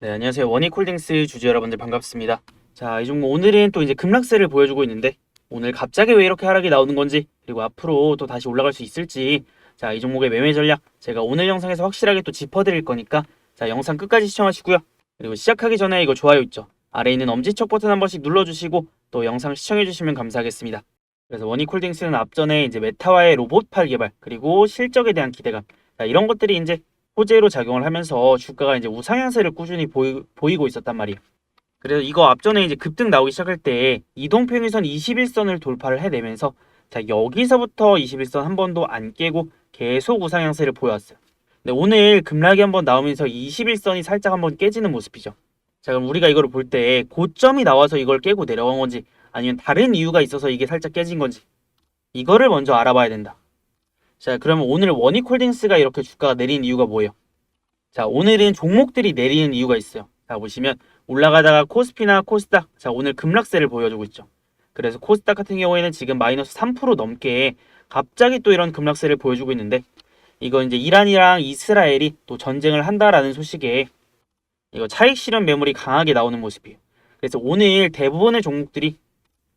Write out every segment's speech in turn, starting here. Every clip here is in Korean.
네, 안녕하세요. 원익홀딩스 주주 여러분들 반갑습니다. 자, 이 종목 오늘은 또 이제 급락세를 보여주고 있는데 오늘 갑자기 왜 이렇게 하락이 나오는 건지 그리고 앞으로 또 다시 올라갈 수 있을지 자, 이 종목의 매매 전략 제가 오늘 영상에서 확실하게 또 짚어드릴 거니까 자, 영상 끝까지 시청하시고요. 그리고 시작하기 전에 이거 좋아요 있죠? 아래 있는 엄지척 버튼 한 번씩 눌러주시고 또 영상 시청해주시면 감사하겠습니다. 그래서 원익홀딩스는 앞전에 이제 메타와의 로봇팔 개발 그리고 실적에 대한 기대감 자, 이런 것들이 이제 호재로 작용을 하면서 주가가 이제 우상향세를 꾸준히 보이, 보이고 있었단 말이에요. 그래서 이거 앞전에 이제 급등 나오기 시작할 때 이동평균선 21선을 돌파를 해내면서 자 여기서부터 21선 한 번도 안 깨고 계속 우상향세를 보여왔어요. 근데 오늘 급락이 한번 나오면서 21선이 살짝 한번 깨지는 모습이죠. 자 그럼 우리가 이거를 볼 때 고점이 나와서 이걸 깨고 내려간 건지 아니면 다른 이유가 있어서 이게 살짝 깨진 건지 이거를 먼저 알아봐야 된다. 자, 그러면 오늘 원익홀딩스가 이렇게 주가가 내린 이유가 뭐예요? 자, 오늘은 종목들이 내리는 이유가 있어요. 자, 보시면 올라가다가 코스피나 코스닥, 자, 오늘 급락세를 보여주고 있죠. 그래서 코스닥 같은 경우에는 지금 마이너스 3% 넘게 갑자기 또 이런 급락세를 보여주고 있는데 이거 이제 이란이랑 이스라엘이 또 전쟁을 한다라는 소식에 이거 차익 실현 매물이 강하게 나오는 모습이에요. 그래서 오늘 대부분의 종목들이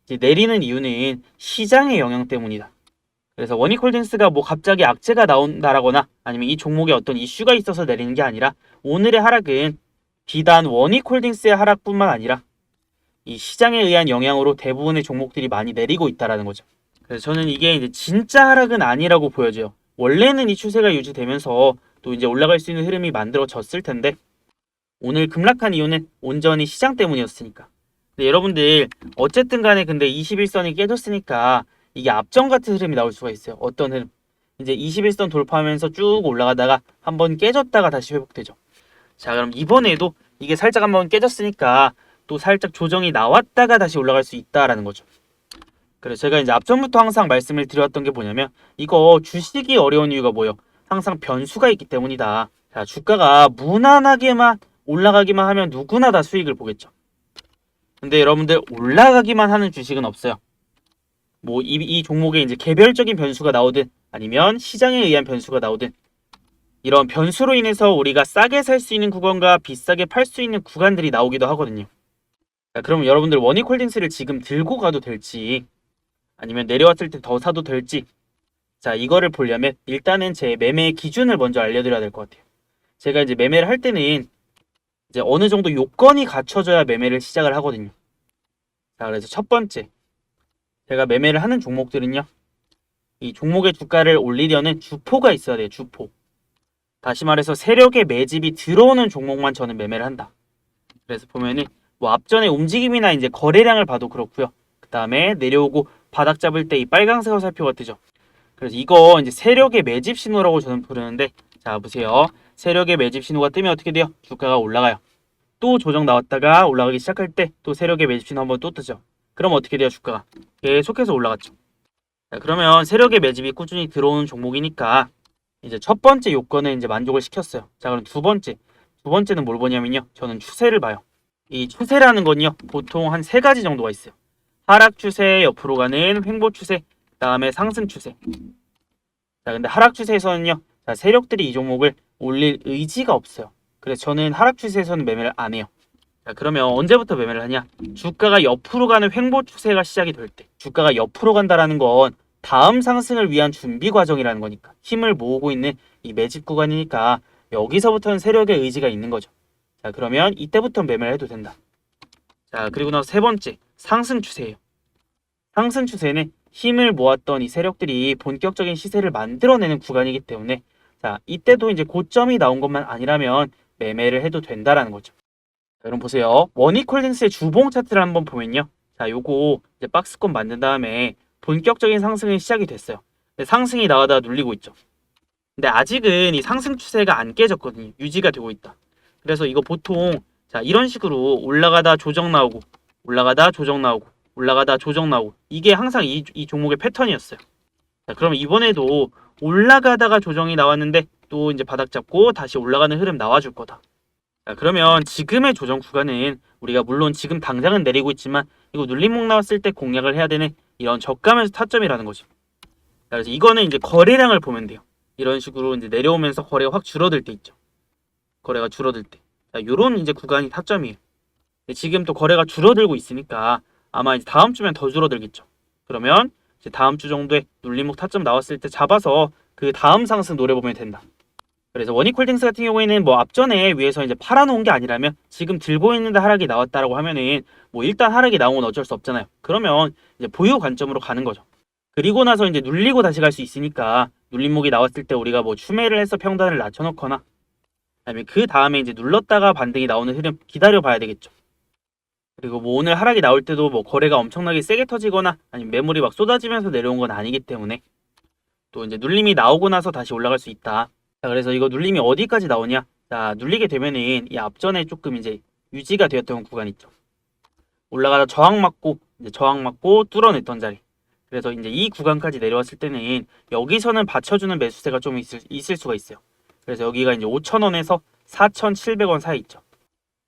이제 내리는 이유는 시장의 영향 때문이다. 그래서 원익홀딩스가 뭐 갑자기 악재가 나온다라거나 아니면 이 종목에 어떤 이슈가 있어서 내리는 게 아니라 오늘의 하락은 비단 원익홀딩스의 하락뿐만 아니라 이 시장에 의한 영향으로 대부분의 종목들이 많이 내리고 있다라는 거죠. 그래서 저는 이게 이제 진짜 하락은 아니라고 보여져요. 원래는 이 추세가 유지되면서 또 이제 올라갈 수 있는 흐름이 만들어졌을 텐데 오늘 급락한 이유는 온전히 시장 때문이었으니까. 근데 여러분들 어쨌든 간에 근데 21선이 깨졌으니까 이게 앞전 같은 흐름이 나올 수가 있어요. 어떤 흐름? 이제 21선 돌파하면서 쭉 올라가다가 한번 깨졌다가 다시 회복되죠. 자, 그럼 이번에도 이게 살짝 한번 깨졌으니까 또 살짝 조정이 나왔다가 다시 올라갈 수 있다라는 거죠. 그래서 제가 이제 앞전부터 항상 말씀을 드렸던 게 뭐냐면 이거 주식이 어려운 이유가 뭐예요? 항상 변수가 있기 때문이다. 자, 주가가 무난하게만 올라가기만 하면 누구나 다 수익을 보겠죠. 근데 여러분들 올라가기만 하는 주식은 없어요. 뭐 이 이 종목에 이제 개별적인 변수가 나오든 아니면 시장에 의한 변수가 나오든 이런 변수로 인해서 우리가 싸게 살 수 있는 구간과 비싸게 팔 수 있는 구간들이 나오기도 하거든요. 자, 그럼 여러분들 원익홀딩스를 지금 들고 가도 될지 아니면 내려왔을 때 더 사도 될지 자 이거를 보려면 일단은 제 매매 기준을 먼저 알려드려야 될 것 같아요. 제가 이제 매매를 할 때는 이제 어느 정도 요건이 갖춰져야 매매를 시작을 하거든요. 자 그래서 첫 번째 제가 매매를 하는 종목들은요. 이 종목의 주가를 올리려는 주포가 있어야 돼요. 주포. 다시 말해서 세력의 매집이 들어오는 종목만 저는 매매를 한다. 그래서 보면은 뭐 앞전에 움직임이나 이제 거래량을 봐도 그렇고요. 그 다음에 내려오고 바닥 잡을 때 이 빨강색 화살표가 뜨죠. 그래서 이거 이제 세력의 매집 신호라고 저는 부르는데 자 보세요. 세력의 매집 신호가 뜨면 어떻게 돼요? 주가가 올라가요. 또 조정 나왔다가 올라가기 시작할 때 또 세력의 매집 신호 한번 또 뜨죠. 그럼 어떻게 돼요 주가가? 계속해서 올라갔죠. 자, 그러면 세력의 매집이 꾸준히 들어오는 종목이니까 이제 첫 번째 요건을 이제 만족을 시켰어요. 자 그럼 두 번째 두 번째는 뭘 보냐면요. 저는 추세를 봐요. 이 추세라는 건요 보통 한 세 가지 정도가 있어요. 하락 추세 옆으로 가는 횡보 추세, 그 다음에 상승 추세. 자 근데 하락 추세에서는요, 자 세력들이 이 종목을 올릴 의지가 없어요. 그래서 저는 하락 추세에서는 매매를 안 해요. 자 그러면 언제부터 매매를 하냐? 주가가 옆으로 가는 횡보 추세가 시작이 될 때. 주가가 옆으로 간다라는 건 다음 상승을 위한 준비 과정이라는 거니까 힘을 모으고 있는 이 매집 구간이니까 여기서부터는 세력의 의지가 있는 거죠. 자 그러면 이때부터 매매를 해도 된다. 자 그리고 나서 세 번째 상승 추세예요. 상승 추세는 힘을 모았던 이 세력들이 본격적인 시세를 만들어내는 구간이기 때문에 자 이때도 이제 고점이 나온 것만 아니라면 매매를 해도 된다라는 거죠. 자, 그럼 보세요. 원익홀딩스의 주봉 차트를 한번 보면요. 자 요거 이제 박스권 만든 다음에 본격적인 상승이 시작이 됐어요. 상승이 나가다가 눌리고 있죠. 근데 아직은 이 상승 추세가 안 깨졌거든요. 유지가 되고 있다. 그래서 이거 보통 자 이런 식으로 올라가다 조정 나오고 올라가다 조정 나오고 올라가다 조정 나오고 이게 항상 이, 이 종목의 패턴이었어요. 자 그럼 이번에도 올라가다가 조정이 나왔는데 또 이제 바닥 잡고 다시 올라가는 흐름 나와줄 거다. 자 그러면 지금의 조정 구간은 우리가 물론 지금 당장은 내리고 있지만 이거 눌림목 나왔을 때 공략을 해야 되는 이런 저가면서 타점이라는 거죠. 자, 그래서 이거는 이제 거래량을 보면 돼요. 이런 식으로 이제 내려오면서 거래가 확 줄어들 때 있죠. 거래가 줄어들 때. 자, 요런 이제 구간이 타점이에요. 지금 또 거래가 줄어들고 있으니까 아마 이제 다음 주면 더 줄어들겠죠. 그러면 이제 다음 주 정도에 눌림목 타점 나왔을 때 잡아서 그 다음 상승 노려보면 된다. 그래서 원익홀딩스 같은 경우에는 뭐 앞전에 위에서 이제 팔아놓은 게 아니라면 지금 들고 있는데 하락이 나왔다라고 하면은 뭐 일단 하락이 건 어쩔 수 없잖아요. 그러면 이제 보유 관점으로 가는 거죠. 그리고 나서 이제 눌리고 다시 갈 수 있으니까 눌림목이 나왔을 때 우리가 뭐 추매를 해서 평단을 낮춰놓거나 아니면 그 다음에 이제 눌렀다가 반등이 나오는 흐름 기다려 봐야 되겠죠. 그리고 뭐 오늘 하락이 나올 때도 뭐 거래가 엄청나게 세게 터지거나 아니면 매물이 막 쏟아지면서 내려온 건 아니기 때문에 또 이제 눌림이 나오고 나서 다시 올라갈 수 있다. 자, 그래서 이거 눌림이 어디까지 나오냐? 자, 눌리게 되면은 이 앞전에 조금 이제 유지가 되었던 구간 있죠. 올라가다 저항 맞고 이제 저항 맞고 뚫어냈던 자리. 그래서 이제 이 구간까지 내려왔을 때는 여기서는 받쳐주는 매수세가 좀 있을, 있을 수가 있어요. 그래서 여기가 이제 5,000원에서 4,700원 사이 있죠.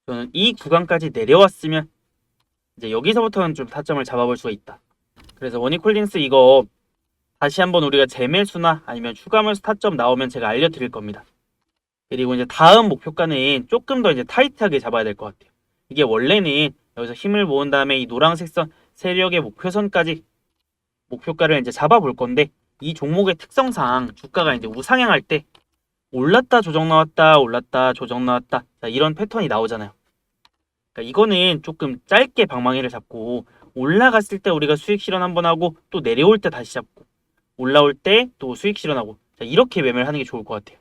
저는 이 구간까지 내려왔으면 이제 여기서부터는 좀 타점을 잡아볼 수가 있다. 그래서 원익홀딩스 이거 다시 한번 우리가 재매수나 아니면 추가매수 타점 나오면 제가 알려드릴 겁니다. 그리고 이제 다음 목표가는 조금 더 이제 타이트하게 잡아야 될 것 같아요. 이게 원래는 여기서 힘을 모은 다음에 이 노란색 선 세력의 목표선까지 목표가를 이제 잡아볼 건데 이 종목의 특성상 주가가 이제 우상향할 때 올랐다 조정 나왔다 올랐다 조정 나왔다 자, 이런 패턴이 나오잖아요. 그러니까 이거는 조금 짧게 방망이를 잡고 올라갔을 때 우리가 수익 실현 한번 하고 또 내려올 때 다시 잡고 올라올 때 또 수익 실현하고 자, 이렇게 매매를 하는 게 좋을 것 같아요.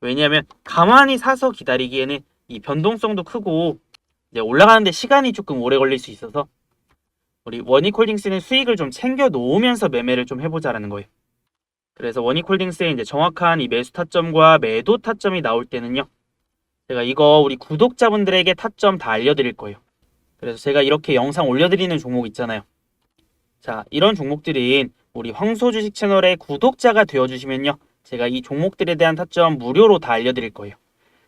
왜냐하면 가만히 사서 기다리기에는 이 변동성도 크고 이제 올라가는데 시간이 조금 오래 걸릴 수 있어서 우리 원익홀딩스는 수익을 좀 챙겨 놓으면서 매매를 좀 해보자라는 거예요. 그래서 원익홀딩스의 이제 정확한 이 매수 타점과 매도 타점이 나올 때는요. 제가 이거 우리 구독자분들에게 타점 다 알려드릴 거예요. 그래서 제가 이렇게 영상 올려드리는 종목 있잖아요. 자, 이런 종목들은 우리 황소 주식 채널의 구독자가 되어주시면요. 제가 이 종목들에 대한 타점 무료로 다 알려드릴 거예요.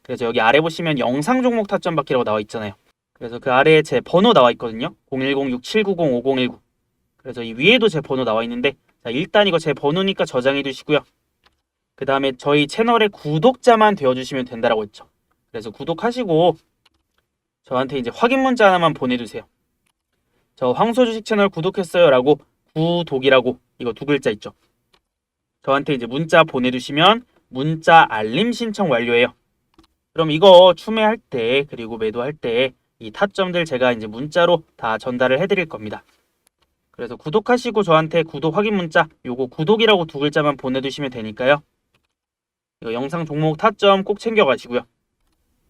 그래서 여기 아래 보시면 영상 종목 타점 받기라고 나와 있잖아요. 그래서 그 아래에 제 번호 나와 있거든요. 010-6790-5019. 그래서 이 위에도 제 번호 나와 있는데 자, 일단 이거 제 번호니까 저장해 두시고요. 그 다음에 저희 채널의 구독자만 되어주시면 된다라고 했죠. 그래서 구독하시고 저한테 이제 확인 문자 하나만 보내주세요. 저 황소 주식 채널 구독했어요 라고 구독이라고 이거 두 글자 있죠. 저한테 이제 문자 보내주시면 문자 알림 신청 완료예요. 그럼 이거 추매할 때 그리고 매도할 때 이 타점들 제가 이제 문자로 다 전달을 해드릴 겁니다. 그래서 구독하시고 저한테 구독 확인 문자 요거 구독이라고 두 글자만 보내주시면 되니까요. 이거 영상 종목 타점 꼭 챙겨가시고요.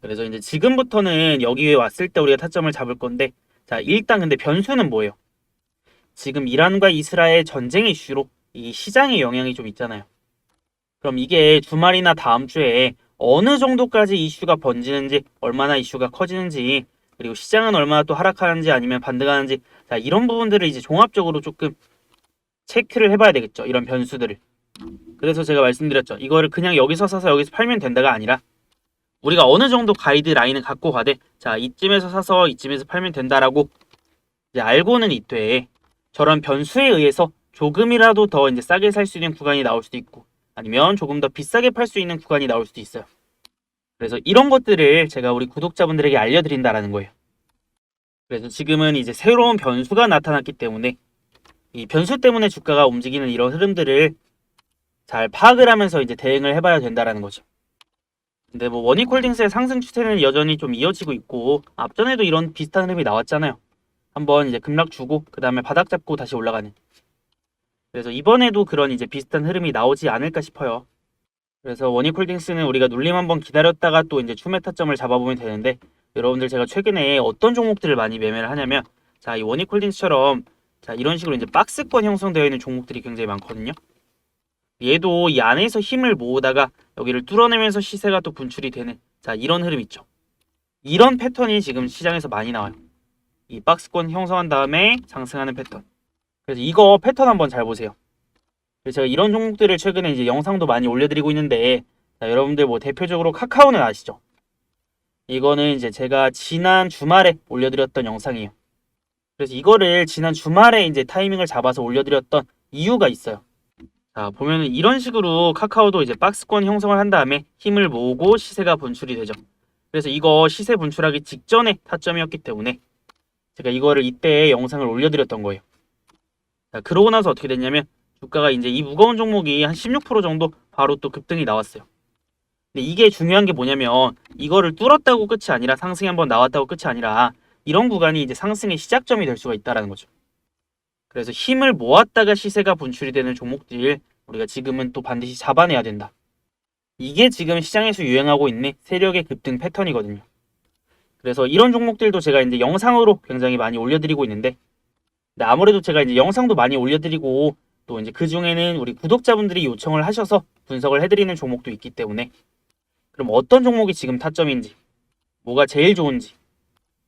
그래서 이제 지금부터는 여기에 왔을 때 우리가 타점을 잡을 건데 자 일단 근데 변수는 뭐예요? 지금 이란과 이스라엘 전쟁 이슈로 이 시장에 영향이 좀 있잖아요. 그럼 이게 주말이나 다음 주에 어느 정도까지 이슈가 번지는지 얼마나 이슈가 커지는지 그리고 시장은 얼마나 또 하락하는지 아니면 반등하는지 자 이런 부분들을 이제 종합적으로 조금 체크를 해봐야 되겠죠 이런 변수들을 그래서 제가 말씀드렸죠 이거를 그냥 여기서 사서 여기서 팔면 된다가 아니라 우리가 어느 정도 가이드 라인을 갖고 가되 자 이쯤에서 사서 이쯤에서 팔면 된다라고 이제 알고는 있되 저런 변수에 의해서 조금이라도 더 이제 싸게 살 수 있는 구간이 나올 수도 있고 아니면 조금 더 비싸게 팔 수 있는 구간이 나올 수도 있어요. 그래서 이런 것들을 제가 우리 구독자분들에게 알려드린다라는 거예요. 그래서 지금은 이제 새로운 변수가 나타났기 때문에 이 변수 때문에 주가가 움직이는 이런 흐름들을 잘 파악을 하면서 이제 대응을 해봐야 된다라는 거죠. 근데 뭐 원익홀딩스의 상승 추세는 여전히 좀 이어지고 있고 앞전에도 이런 비슷한 흐름이 나왔잖아요. 한번 이제 급락 주고 그 다음에 바닥 잡고 다시 올라가는. 그래서 이번에도 그런 이제 비슷한 흐름이 나오지 않을까 싶어요. 그래서 원익홀딩스는 우리가 눌림 한번 기다렸다가 또 이제 추매 타점을 잡아보면 되는데 여러분들 제가 최근에 어떤 종목들을 많이 매매를 하냐면 자 이 원익홀딩스처럼 자 이런 식으로 이제 박스권 형성되어 있는 종목들이 굉장히 많거든요. 얘도 이 안에서 힘을 모으다가 여기를 뚫어내면서 시세가 또 분출이 되는 자 이런 흐름 있죠. 이런 패턴이 지금 시장에서 많이 나와요. 이 박스권 형성한 다음에 상승하는 패턴. 그래서 이거 패턴 한번 잘 보세요. 그래서 제가 이런 종목들을 최근에 이제 영상도 많이 올려드리고 있는데 자, 여러분들 뭐 대표적으로 카카오는 아시죠? 이거는 이제 제가 지난 주말에 올려드렸던 영상이에요. 그래서 이거를 지난 주말에 이제 타이밍을 잡아서 올려드렸던 이유가 있어요. 자 보면은 이런 식으로 카카오도 이제 박스권 형성을 한 다음에 힘을 모으고 시세가 분출이 되죠. 그래서 이거 시세 분출하기 직전에 타점이었기 때문에 제가 이거를 이때 영상을 올려드렸던 거예요. 자, 그러고 나서 어떻게 됐냐면 주가가 이제 이 무거운 종목이 한 16% 정도 바로 또 급등이 나왔어요. 근데 이게 중요한 게 뭐냐면 이거를 뚫었다고 끝이 아니라 상승이 한번 나왔다고 끝이 아니라 이런 구간이 이제 상승의 시작점이 될 수가 있다라는 거죠. 그래서 힘을 모았다가 시세가 분출이 되는 종목들 우리가 지금은 또 반드시 잡아내야 된다. 이게 지금 시장에서 유행하고 있는 세력의 급등 패턴이거든요. 그래서 이런 종목들도 제가 이제 영상으로 굉장히 많이 올려드리고 있는데 아무래도 제가 이제 영상도 많이 올려드리고 또 이제 그 중에는 우리 구독자분들이 요청을 하셔서 분석을 해드리는 종목도 있기 때문에 그럼 어떤 종목이 지금 타점인지 뭐가 제일 좋은지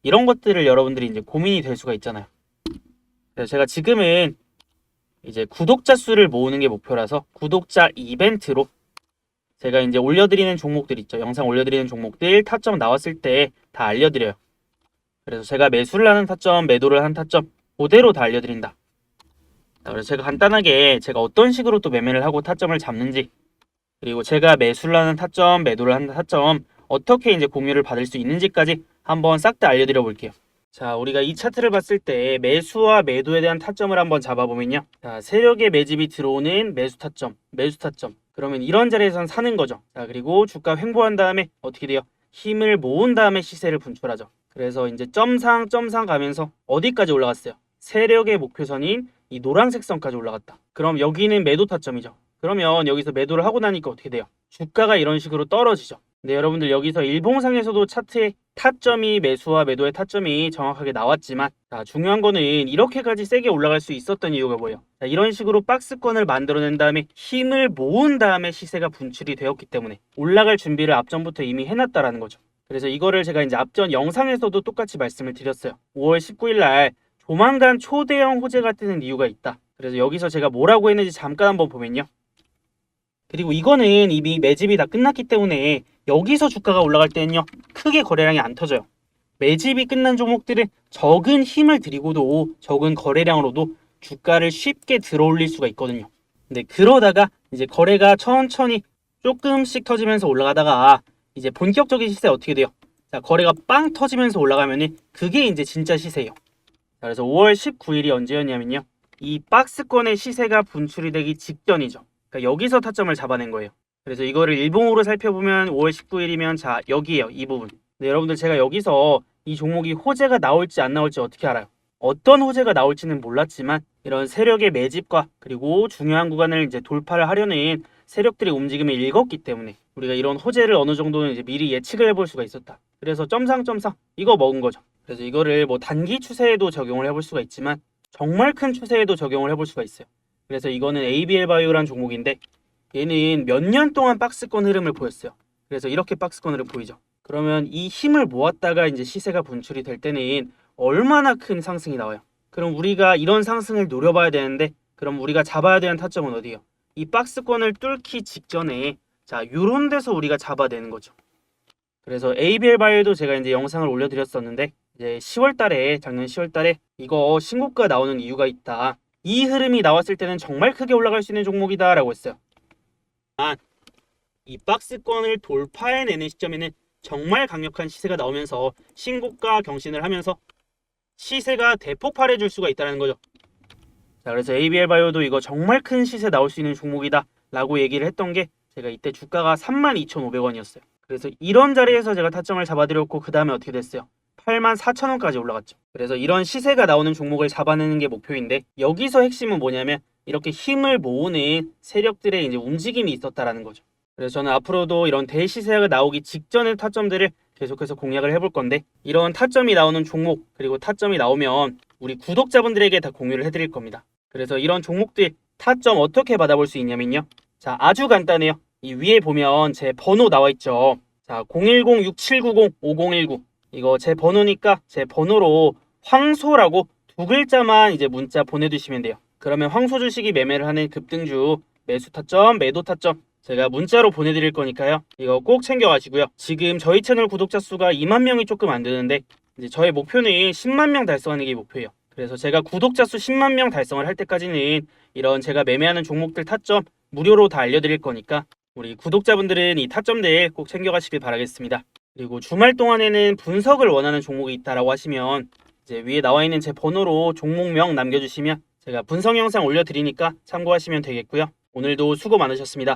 이런 것들을 여러분들이 이제 고민이 될 수가 있잖아요. 그래서 제가 지금은 이제 구독자 수를 모으는 게 목표라서 구독자 이벤트로 제가 이제 올려드리는 종목들 있죠. 영상 올려드리는 종목들 타점 나왔을 때 다 알려드려요. 그래서 제가 매수를 하는 타점, 매도를 하는 타점 그대로 다 알려드린다. 자, 그래서 제가 간단하게 제가 어떤 식으로 또 매매를 하고 타점을 잡는지 그리고 제가 매수를 하는 타점, 매도를 하는 타점 어떻게 이제 공유를 받을 수 있는지까지 한번 싹 다 알려드려 볼게요. 자, 우리가 이 차트를 봤을 때 매수와 매도에 대한 타점을 한번 잡아보면요. 자, 세력의 매집이 들어오는 매수 타점, 매수 타점. 그러면 이런 자리에선 사는 거죠. 자, 그리고 주가 횡보한 다음에 어떻게 돼요? 힘을 모은 다음에 시세를 분출하죠. 그래서 이제 점상 점상 가면서 어디까지 올라갔어요? 세력의 목표선인 이 노란색 선까지 올라갔다. 그럼 여기는 매도 타점이죠. 그러면 여기서 매도를 하고 나니까 어떻게 돼요? 주가가 이런 식으로 떨어지죠. 근데 여러분들 여기서 일봉상에서도 차트에 타점이 매수와 매도의 타점이 정확하게 나왔지만 자, 중요한 거는 이렇게까지 세게 올라갈 수 있었던 이유가 뭐예요? 자, 이런 식으로 박스권을 만들어낸 다음에 힘을 모은 다음에 시세가 분출이 되었기 때문에 올라갈 준비를 앞전부터 이미 해놨다라는 거죠. 그래서 이거를 제가 이제 앞전 영상에서도 똑같이 말씀을 드렸어요. 5월 19일 날 조만간 초대형 호재가 뜨는 이유가 있다. 그래서 여기서 제가 뭐라고 했는지 잠깐 한번 보면요. 그리고 이거는 이미 매집이 다 끝났기 때문에 여기서 주가가 올라갈 때는요 크게 거래량이 안 터져요. 매집이 끝난 종목들은 적은 힘을 들이고도 적은 거래량으로도 주가를 쉽게 들어올릴 수가 있거든요. 근데 그러다가 이제 거래가 천천히 조금씩 터지면서 올라가다가 이제 본격적인 시세 어떻게 돼요? 자 거래가 빵 터지면서 올라가면은 그게 이제 진짜 시세예요. 자, 그래서 5월 19일이 언제였냐면요. 이 박스권의 시세가 분출이 되기 직전이죠. 그러니까 여기서 타점을 잡아낸 거예요. 그래서 이거를 일봉으로 살펴보면 5월 19일이면 자 여기에요 이 부분. 근데 여러분들 제가 여기서 이 종목이 호재가 나올지 안 나올지 어떻게 알아요? 어떤 호재가 나올지는 몰랐지만 이런 세력의 매집과 그리고 중요한 구간을 이제 돌파를 하려는 세력들의 움직임을 읽었기 때문에 우리가 이런 호재를 어느 정도는 이제 미리 예측을 해볼 수가 있었다. 그래서 점상 점상 이거 먹은 거죠. 그래서 이거를 뭐 단기 추세에도 적용을 해볼 수가 있지만 정말 큰 추세에도 적용을 해볼 수가 있어요. 그래서 이거는 ABL 바이오란 종목인데 얘는 몇 년 동안 박스권 흐름을 보였어요. 그래서 이렇게 박스권 흐름 보이죠. 그러면 이 힘을 모았다가 이제 시세가 분출이 될 때는 얼마나 큰 상승이 나와요. 그럼 우리가 이런 상승을 노려봐야 되는데 그럼 우리가 잡아야 되는 타점은 어디예요? 이 박스권을 뚫기 직전에 자 요런 데서 우리가 잡아야 되는 거죠. 그래서 ABL 바이오도 제가 이제 영상을 올려드렸었는데 이제 10월 달에 작년 10월 달에 이거 신고가 나오는 이유가 있다. 이 흐름이 나왔을 때는 정말 크게 올라갈 수 있는 종목이다라고 했어요. 이 박스권을 돌파해내는 시점에는 정말 강력한 시세가 나오면서 신고가 경신을 하면서 시세가 대폭발해 줄 수가 있다는 거죠. 자, 그래서 ABL 바이오도 이거 정말 큰 시세 나올 수 있는 종목이다 라고 얘기를 했던 게 제가 이때 주가가 32,500원이었어요. 그래서 이런 자리에서 제가 타점을 잡아드렸고 그 다음에 어떻게 됐어요? 84,000원까지 올라갔죠. 그래서 이런 시세가 나오는 종목을 잡아내는 게 목표인데 여기서 핵심은 뭐냐면 이렇게 힘을 모으는 세력들의 이제 움직임이 있었다라는 거죠. 그래서 저는 앞으로도 이런 대시세가 나오기 직전의 타점들을 계속해서 공략을 해볼 건데 이런 타점이 나오는 종목 그리고 타점이 나오면 우리 구독자분들에게 다 공유를 해드릴 겁니다. 그래서 이런 종목들 타점 어떻게 받아볼 수 있냐면요. 자 아주 간단해요. 이 위에 보면 제 번호 나와 있죠. 자 010-6790-5019 이거 제 번호니까 제 번호로 황소라고 두 글자만 이제 문자 보내주시면 돼요. 그러면 황소 주식이 매매를 하는 급등주 매수 타점, 매도 타점 제가 문자로 보내드릴 거니까요. 이거 꼭 챙겨가시고요. 지금 저희 채널 구독자 수가 2만 명이 조금 안 되는데 이제 저의 목표는 10만 명 달성하는 게 목표예요. 그래서 제가 구독자 수 10만 명 달성을 할 때까지는 이런 제가 매매하는 종목들 타점 무료로 다 알려드릴 거니까 우리 구독자분들은 이 타점들 꼭 챙겨가시길 바라겠습니다. 그리고 주말 동안에는 분석을 원하는 종목이 있다라고 하시면 이제 위에 나와 있는 제 번호로 종목명 남겨주시면 제가 분석 영상 올려드리니까 참고하시면 되겠고요. 오늘도 수고 많으셨습니다.